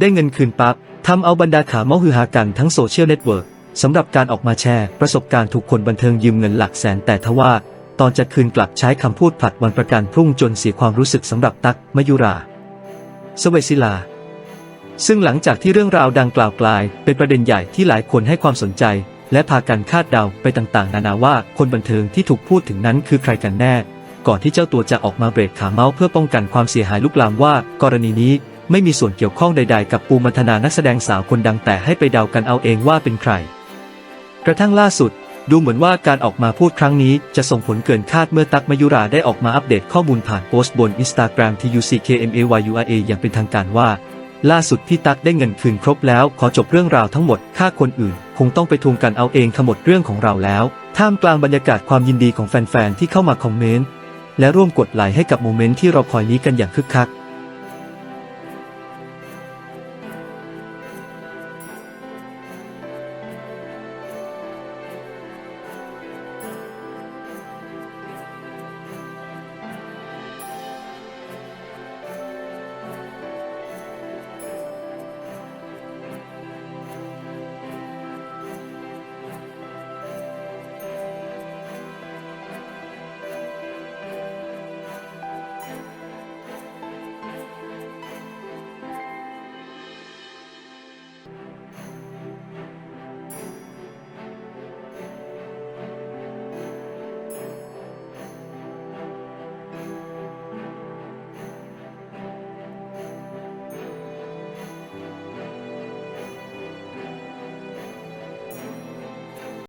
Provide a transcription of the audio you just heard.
ได้เงินคืนปั๊บทำเอาบรรดาขาเมาฮือฮากันทั้งโซเชียลเน็ตเวิร์กสำหรับการออกมาแชร์ ประสบการณ์ถูกคนบันเทิงยืมเงินหลักแสนแต่ทว่า ตอนจะคืนกลับใช้คำพูดผลัดวันประกันพรุ่งจนเสียความรู้สึกสำหรับตั๊กมยุราสเวศิลา ซึ่งหลังจากที่เรื่องราวดังกล่าวกลาย เป็นประเด็นใหญ่ที่หลายคนให้ความสนใจ และพากันคาดเดาไปต่างๆ นานาว่าคนบันเทิงที่ถูกพูดถึงนั้นคือใครกันแน่ ก่อนที่เจ้าตัวจะออกมาเบรกขาเมาส์เพื่อป้องกันความเสียหายลุกลามว่า กรณีนี้ ไม่มีส่วนเกี่ยวข้องใดๆ กับปูมัทนานักแสดงสาวคนดังแต่ให้ไปเดากันเอาเองว่าเป็นใคร กระทั่งล่าสุด ดูเหมือนว่าการออกมาพูดครั้งนี้จะส่งผลเกินคาดเมื่อตั๊กมยุราได้ออกมาอัปเดตข้อมูลผ่านโพสต์บน Instagram TUCKMAYURA อย่างเป็นทางการว่า ล่าสุดพี่ตั๊กได้เงินคืนครบแล้ว ขอจบเรื่องราวทั้งหมดค่าคนอื่น คงต้องไปทวงกันเอาเองขมดเรื่องของเราแล้ว ท่ามกลางบรรยากาศความยินดีของแฟนๆที่เข้ามาคอมเมนต์และร่วมกดไลค์ให้กับโมเมนต์ที่เราคอยนี้กันอย่างคึกคัก